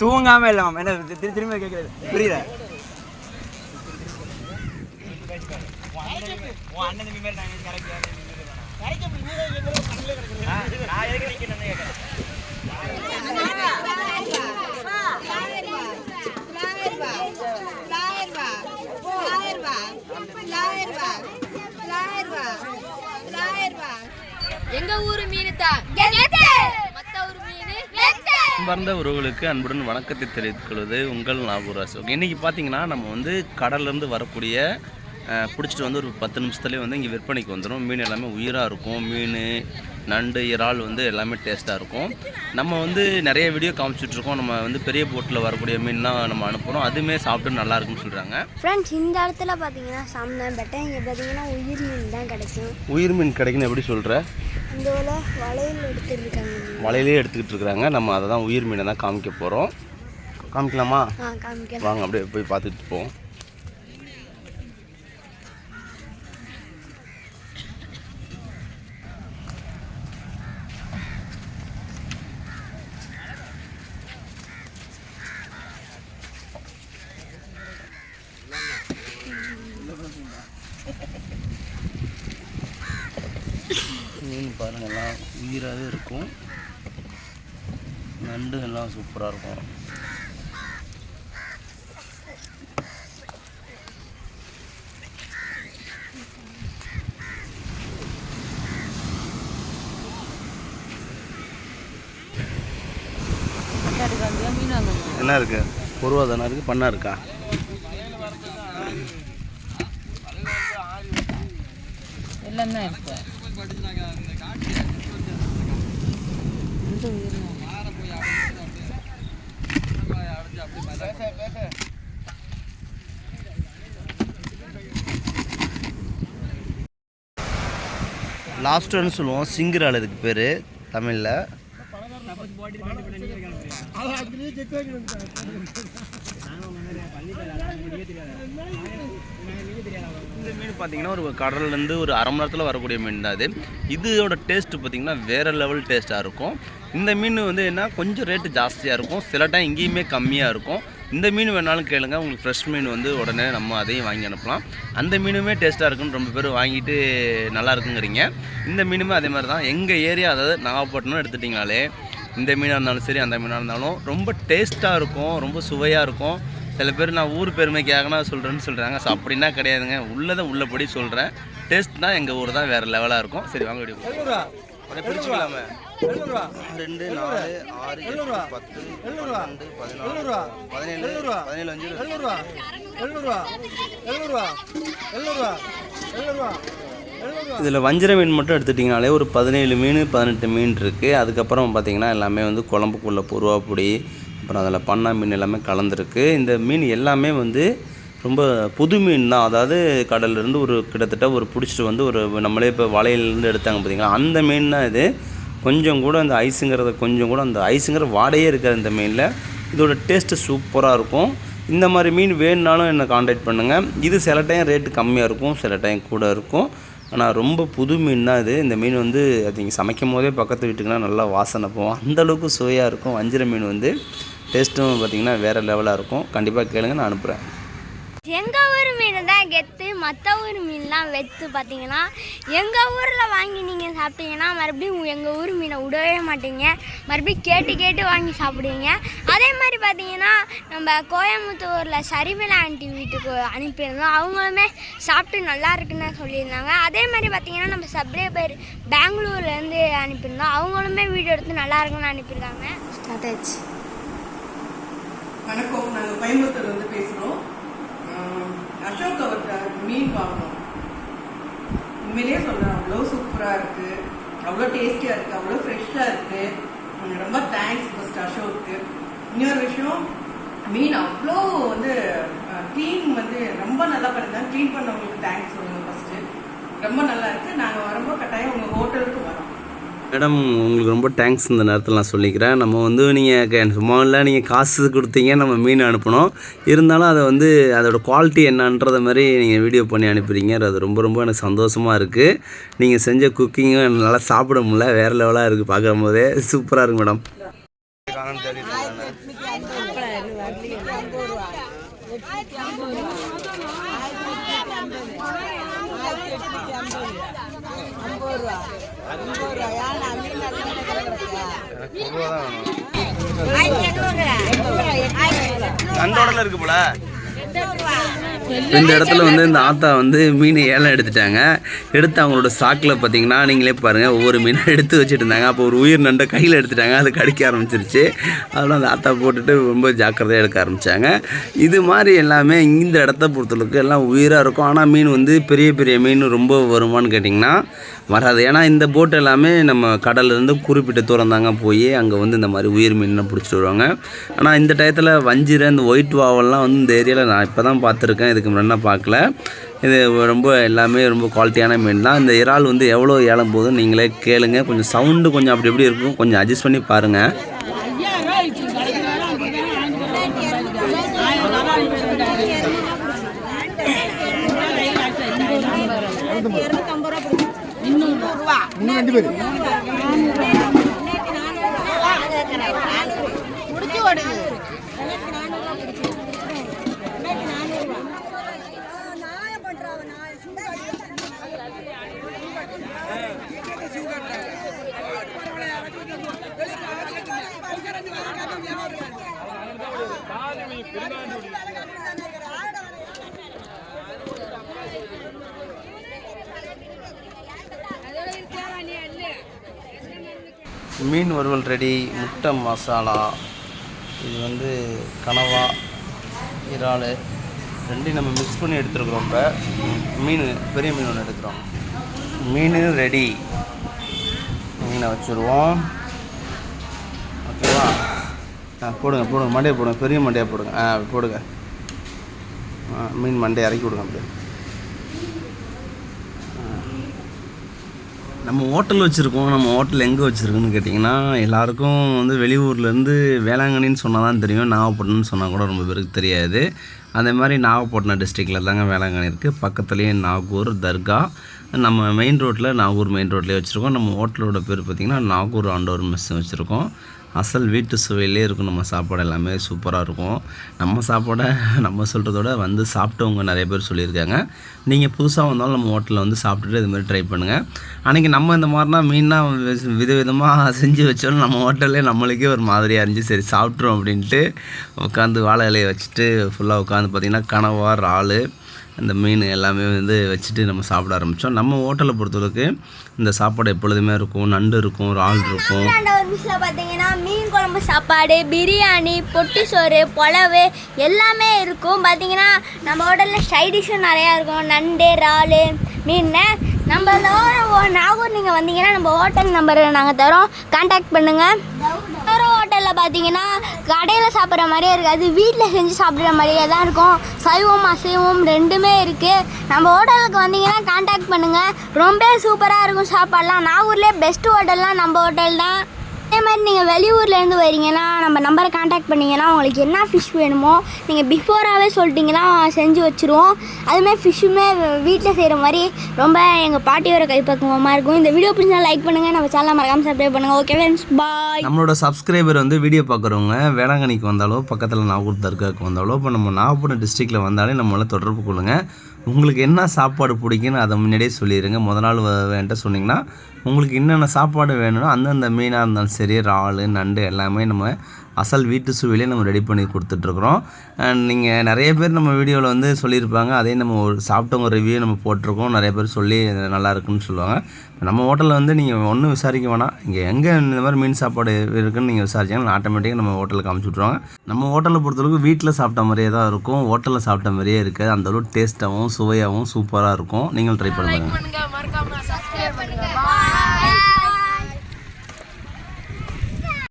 தூங்காம இல்லை மேம். என்ன திரு- திரும்ப கேட்குறது புரியல எங்க ஊரு மீன் தான் மத்த ஊரு மீன் அன்பார்ந்த உறவுகளுக்கு அன்புடன் வணக்கத்தை தெரிவித்துக் கொள்வது உங்கள் நாகூர் அசோக் இன்றைக்கி பார்த்தீங்கன்னா நம்ம வந்து கடல்லேருந்து வரக்கூடிய பிடிச்சிட்டு வந்து ஒரு பத்து நிமிஷத்துலேயே வந்து இங்கே விற்பனைக்கு வந்துடும் மீன் எல்லாமே உயிராக இருக்கும். மீன் நண்டு இறால் வந்து எல்லாமே டேஸ்ட்டாக இருக்கும். நம்ம வந்து நிறைய வீடியோ காமிச்சிட்ருக்கோம் நம்ம வந்து பெரிய போட்டில் வரக்கூடிய மீன்லாம் நம்ம அனுப்புகிறோம் அதுவுமே சாப்பிட்டு நல்லா இருக்குன்னு சொல்கிறாங்க ஃப்ரெண்ட்ஸ் இந்த இடத்துல பார்த்தீங்கன்னா சாம்தான் பெட்டை இங்கே பார்த்தீங்கன்னா உயிர் மீன் தான் கிடைக்கும். உயிர் மீன் கிடைக்குன்னு எப்படி சொல்கிற இந்த வேலை வளையல் எடுத்துட்டு இருக்காங்க வலையிலே எடுத்துக்கிட்டு இருக்கிறாங்க நம்ம அதை தான் உயிர் மீனை தான் காமிக்க போகிறோம் காமிக்கலாம். வாங்க அப்படியே போய் பார்த்துட்டு போவோம் மீன் பாருங்க எல்லாம் உயிராகவே இருக்கும். நண்டு எல்லாம் சூப்பராக இருக்கும். என்ன இருக்கு? பொருவா தானே இருக்கு? பண்ணா இருக்கா? எல்லாமே இருக்கு. லாஸ்ட்டுன்னு சொல்லுவோம். சிங்கிரால் இதுக்கு பேர். தமிழில். பார்த்தீங்கன்னா ஒரு கடல்லேருந்து ஒரு அரை மணி நேரத்தில் வரக்கூடிய மீன் தான் அது இதோட டேஸ்ட்டு பார்த்தீங்கன்னா வேறு லெவல் டேஸ்ட்டாக இருக்கும். இந்த மீன் வந்து என்ன கொஞ்சம் ரேட்டு ஜாஸ்தியாக இருக்கும். சில டைம் இங்கேயுமே கம்மியாக இருக்கும். இந்த மீன் வேணாலும் கேளுங்க உங்களுக்கு ஃப்ரெஷ் மீன் வந்து உடனே நம்ம அதையும் வாங்கி அனுப்பலாம். அந்த மீனுமே டேஸ்ட்டாக இருக்குன்னு ரொம்ப பேர் வாங்கிட்டு நல்லா இருக்குங்கிறீங்க. இந்த மீனுமே அதே மாதிரி தான். எங்கள் ஏரியா அதாவது நாகப்பட்டினம் எடுத்துட்டிங்கனாலே இந்த மீனாக இருந்தாலும் சரி அந்த மீனாக இருந்தாலும் ரொம்ப டேஸ்ட்டாக இருக்கும். ரொம்ப சுவையாக இருக்கும். சில பேர் நான் ஊர் பெருமைக்காகனா சொல்கிறேன்னு சொல்கிறாங்க ஸோ அப்படின்னா கிடையாதுங்க. உள்ளதை உள்ளபடி சொல்கிறேன் டேஸ்ட் தான் எங்கள் ஊர் தான் வேறு லெவலாக இருக்கும். சரி வாங்க பிடிச்சிக்கலாமே. ரெண்டு நாலு ஆறு எட்டு பத்து பன்னெண்டு பதினாலு பதினேழு பதினேழு அஞ்சு. இதில் வஞ்சிர மீன் மட்டும் எடுத்துட்டிங்கனாலே ஒரு பதினேழு மீன் பதினெட்டு மீன் இருக்குது அதுக்கப்புறம் பார்த்தீங்கன்னா எல்லாமே வந்து குழம்புக்குள்ள பொருவா பொடி அப்புறம் அதில் பண்ணா மீன் எல்லாமே கலந்துருக்கு. இந்த மீன் எல்லாமே வந்து ரொம்ப புது மீன் தான். அதாவது கடல்லேருந்து ஒரு கிட்டத்தட்ட ஒரு பிடிச்சிட்டு வந்து ஒரு நம்மளே இப்போ வலையிலேருந்து எடுத்தாங்க பார்த்தீங்களா? அந்த மீன் தான் இது. கொஞ்சம் கூட அந்த ஐஸுங்கிறத கொஞ்சம் கூட அந்த ஐஸுங்கிற வாடையே இருக்காது இந்த மீனில். இதோட டேஸ்ட்டு சூப்பராக இருக்கும். இந்த மாதிரி மீன் வேணுனாலும் என்னை காண்டாக்ட் பண்ணுங்கள் இது சில டைம் ரேட்டு கம்மியாக இருக்கும் சில டைம் கூட இருக்கும். ஆனால் ரொம்ப புது மீன் தான் இது. இந்த மீன் வந்து அது நீங்கள் சமைக்கும் போதே பக்கத்து வீட்டுக்குனா நல்லா வாசனை போகும். அந்த அளவுக்கு சுவையாக இருக்கும். வஞ்சிர மீன் வந்து. டேஸ்ட்டும் பார்த்திங்கன்னா வேறு லெவலாக இருக்கும். கண்டிப்பாக கேளுங்க நான் அனுப்புகிறேன் எங்கள் ஊர் மீன் தான் கெத்து மற்ற ஊர் மீன்லாம் வெத்து பார்த்தீங்கன்னா எங்கள் ஊரில் வாங்கி நீங்கள் சாப்பிட்டீங்கன்னா மறுபடியும் எங்கள் ஊர் மீனை விடவே மாட்டீங்க. மறுபடியும் கேட்டு கேட்டு வாங்கி சாப்பிடுவீங்க. அதே மாதிரி பார்த்தீங்கன்னா நம்ம கோயம்புத்தூரில் சரிமலை ஆண்டி வீட்டுக்கு அனுப்பியிருந்தோம். அவங்களுமே சாப்பிட்டு நல்லா இருக்குன்னு சொல்லியிருந்தாங்க. அதே மாதிரி பார்த்தீங்கன்னா நம்ம சப்ஸ்கிரைபர் பெங்களூர்லேருந்து அனுப்பியிருந்தோம். அவங்களுமே வீடியோ எடுத்து நல்லா இருக்குன்னு அனுப்பியிருக்காங்க. ஸ்டார்ட் ஆயிடுச்சு. வணக்கம். நாங்கள் கோயம்புத்தூர்ல இருந்து பேசுகிறோம் அசோக் அவர்கிட்ட மீன் வாங்கணும். உண்மையிலேயே சொல்கிறேன் அவ்வளோ சூப்பராக இருக்குது அவ்வளோ டேஸ்டியாக இருக்குது அவ்வளோ ஃப்ரெஷ்ஷாக இருக்குது ரொம்ப தேங்க்ஸ் ஃபர்ஸ்ட் அசோக்கு. இன்னொரு விஷயம் மீன் அவ்வளோ வந்து க்ளீன் வந்து ரொம்ப நல்லா பண்ணிருந்தாங்க. க்ளீன் பண்ணவங்களுக்கு தேங்க்ஸ் சொல்லுங்க ஃபஸ்ட்டு ரொம்ப நல்லா இருக்குது நாங்கள் வரும்போது கட்டாயம் உங்கள் ஹோட்டலுக்கு வரோம். மேடம் உங்களுக்கு ரொம்ப தேங்க்ஸ் இந்த நேரத்தில் நான் சொல்லிக்கிறேன். நம்ம வந்து நீங்கள் சும்மா இல்லை நீங்கள் காசு கொடுத்தீங்க நம்ம மீன் அனுப்பணும் இருந்தாலும் அதை வந்து அதோட குவாலிட்டி என்னன்றத மாதிரி நீங்கள் வீடியோ பண்ணி அனுப்புறீங்க. அது ரொம்ப ரொம்ப எனக்கு சந்தோஷமாக இருக்குது நீங்கள் செஞ்ச குக்கிங்கும் நல்லா சாப்பிட முடியல. வேறு லெவலாக இருக்குது பார்க்கும் போதே சூப்பராக இருக்குது மேடம். இருக்காங்க எனக்கு பொதுவாக தான் வேணும் நண்டோடல இருக்கு போல இந்த இடத்துல வந்து இந்த ஆத்தா வந்து மீன் ஏலம் எடுத்துட்டாங்க. எடுத்து அவங்களோட சாக்கில் பார்த்தீங்கன்னா நீங்களே பாருங்கள் ஒவ்வொரு மீனாக எடுத்து வச்சுட்டு இருந்தாங்க. அப்போ ஒரு உயிர் நண்டை கையில் எடுத்துட்டாங்க அது கடிக்க ஆரம்பிச்சிருச்சு. அதெல்லாம் அந்த ஆத்தா போட்டுட்டு ரொம்ப ஜாக்கிரதையாக எடுக்க ஆரம்பித்தாங்க இது மாதிரி எல்லாமே இந்த இடத்த பொறுத்தளவுக்கு எல்லாம் உயிராக இருக்கும். ஆனால் மீன் வந்து பெரிய பெரிய மீன் ரொம்ப வருமானு கேட்டிங்கன்னா வராது. ஏன்னா இந்த போட் எல்லாமே நம்ம கடல்லேருந்து குறிப்பிட்ட தூரம் தாங்க போய் அங்கே வந்து இந்த மாதிரி உயிர் மீன்லாம் பிடிச்சிட்டு வருவாங்க. ஆனால் இந்த டயத்தில் வஞ்சிர இந்த ஒயிட் வாவெல்லாம் வந்து இந்த ஏரியாவில் நான் இப்போ தான் பார்த்துருக்கேன் இதுக்கு முன்னாடி பார்க்கல. இது ரொம்ப எல்லாமே ரொம்ப குவாலிட்டியான மீன் தான். இந்த இறால் வந்து எவ்வளோ ஏலம் போகுதுன்னு நீங்களே கேளுங்க. கொஞ்சம் சவுண்டு கொஞ்சம் அப்படி எப்படி இருக்கும் கொஞ்சம் அட்ஜஸ்ட் பண்ணி பாருங்கள் மீன் வறுவல் ரெடி முட்டை மசாலா இது வந்து கனவா இறால் ரெண்டையும் நம்ம மிக்ஸ் பண்ணி எடுத்துருக்குறோம் இப்போ. மீன் பெரிய மீன் ஒன்று எடுக்கிறோம். மீன் ரெடி. மீனை வச்சுருவோம். ஓகேவா? ஆ போடுங்க போடுங்க. மண்டையை போடுங்க. பெரிய மண்டையாக போடுங்க. ஆ போடுங்க. ஆ மீன் மண்டையை இறக்கி விடுங்க அப்படியே. நம்ம ஹோட்டல் வச்சுருக்கோம். நம்ம ஹோட்டல் எங்கே வச்சுருக்கோன்னு கேட்டிங்கன்னா எல்லாருக்கும் வந்து வெளியூர்லேருந்து வேளாங்கண்ணின்னு சொன்னால் தான் தெரியும். நாகப்பட்டினம்னு சொன்னால் கூட ரொம்ப பேருக்கு தெரியாது. அதே மாதிரி நாகப்பட்டினம் டிஸ்ட்ரிக்டில் தாங்க வேளாங்கண்ணி இருக்குது பக்கத்துலேயே நாகூர் தர்கா. நம்ம மெயின் ரோட்டில் நாகூர் மெயின் ரோட்லேயே வச்சுருக்கோம். நம்ம ஹோட்டலோட பேர் பார்த்திங்கன்னா நாகூர் ஆண்டோர் மெஸ் வச்சுருக்கோம். அசல் வீட்டு சுவையிலே இருக்கும் நம்ம சாப்பாடு எல்லாமே சூப்பராக இருக்கும். நம்ம சாப்பாடை நம்ம சொல்கிறதோட வந்து சாப்பிட்டவங்க நிறைய பேர் சொல்லியிருக்காங்க. நீங்கள் புதுசாக வந்தாலும் நம்ம ஹோட்டலில் வந்து சாப்பிட்டுட்டு இது மாதிரி ட்ரை பண்ணுங்கள் அன்றைக்கி நம்ம இந்த மாதிரினா மீனாக விதவிதமாக செஞ்சு வச்சாலும் நம்ம ஹோட்டல்லே நம்மளுக்கே ஒரு மாதிரியாக இருந்துச்சு. சரி சாப்பிட்றோம் அப்படின்ட்டு உட்காந்து வாழை இலையை வச்சுட்டு ஃபுல்லாக உட்காந்து பார்த்திங்கன்னா கனவா இறால் இந்த மீன் எல்லாமே வந்து வச்சுட்டு நம்ம சாப்பிட ஆரம்பித்தோம் நம்ம ஹோட்டலை பொறுத்தளவுக்கு இந்த சாப்பாடு எப்பொழுதுமே இருக்கும். நண்டு இருக்கும் இறால் இருக்கும். பார்த்தீங்கன்னா மீன் குழம்பு சாப்பாடு பிரியாணி பொட்டி சோறு புலவு எல்லாமே இருக்கும். பார்த்தீங்கன்னா நம்ம ஹோட்டலில் சைடிஷும் நிறையா இருக்கும். நண்டு இறால் மீன். நம்ம நாகூர் நீங்கள் வந்தீங்கன்னா நம்ம ஹோட்டல் நம்பரை நாங்கள் தரோம். காண்டாக்ட் பண்ணுங்கள் ஹோட்டலில் பார்த்தீங்கன்னா கடையில் சாப்பிட்ற மாதிரியே இருக்காது. வீட்டில் செஞ்சு சாப்பிட்ற மாதிரியே தான் இருக்கும். சைவம் அசைவம் ரெண்டுமே இருக்குது நம்ம ஹோட்டலுக்கு வந்தீங்கன்னா காண்டாக்ட் பண்ணுங்கள் ரொம்ப சூப்பராக இருக்கும் சாப்பாடெலாம். நாகூர்லேயே பெஸ்ட் ஹோட்டல்லாம் நம்ம ஹோட்டல் தான். அதே மாதிரி நீங்கள் வெளியூர்லேருந்து வரீங்கன்னா நம்ம நம்பரை காண்டாக்ட் பண்ணீங்கன்னா உங்களுக்கு என்ன ஃபிஷ் வேணுமோ நீங்கள் பிஃபோராகவே சொல்லிட்டீங்கன்னா செஞ்சு வச்சுருவோம். அதுமாதிரி ஃபிஷ்ஷுமே வீட்டில் செய்கிற மாதிரி ரொம்ப எங்கள் பாட்டியோட கைப்பக்குவமாக இருக்கும். இந்த வீடியோ பிடிச்சா லைக் பண்ணுங்கள் நம்ம சேனலை மறக்காமல் சப்ஸ்கிரைப் பண்ணுங்கள் ஓகே ஃப்ரெண்ட்ஸ் பாய் நம்மளோட சப்ஸ்கிரைபர் வந்து வீடியோ பார்க்குறவங்க வேளாங்கண்ணிக்கு வந்தாலோ பக்கத்தில் நாகூர் தர்காவுக்கு வந்தாலோ இப்போ நம்ம நாகப்பட்டினம் டிஸ்ட்ரிக்டில் வந்தாலே நம்மளை தொடர்பு கொள்ளுங்கள் உங்களுக்கு என்ன சாப்பாடு பிடிக்குன்னு அதை முன்னாடியே சொல்லிடுங்க. முத நாள் வ- சொன்னிங்கன்னா உங்களுக்கு என்னென்ன சாப்பாடு வேணும்னா அந்தந்த மீனாக இருந்தாலும் சரி இறால் நண்டு எல்லாமே நம்ம அசல் வீட்டு சுவையிலே நம்ம ரெடி பண்ணி கொடுத்துட்ருக்குறோம். நீங்கள் நிறைய பேர் நம்ம வீடியோவில் வந்து சொல்லியிருப்பாங்க. அதே நம்ம ஒரு சாப்பிட்டவங்க ரிவ்யூ நம்ம போட்டிருக்கோம். நிறைய பேர் சொல்லி நல்லா இருக்குன்னு சொல்லுவாங்க. நம்ம ஹோட்டலில் வந்து நீங்கள் ஒன்றும் விசாரிக்க வேணாம். இங்கே எங்கே இந்த மாதிரி மீன் சாப்பாடு இருக்குன்னு நீங்கள் விசாரிச்சிங்கன்னா ஆட்டோமேட்டிக்காக நம்ம ஹோட்டலுக்கு அமுச்சு விட்ருவாங்க நம்ம ஹோட்டலை பொறுத்தளவுக்கு வீட்டில் சாப்பிட்ட மாதிரியே தான் இருக்கும். ஹோட்டலில் சாப்பிட்ட மாதிரியே இருக்காது அந்த அளவுக்கு டேஸ்ட்டாகவும் சுவையாகவும் சூப்பராக இருக்கும். நீங்கள் ட்ரை பண்ணுங்கள்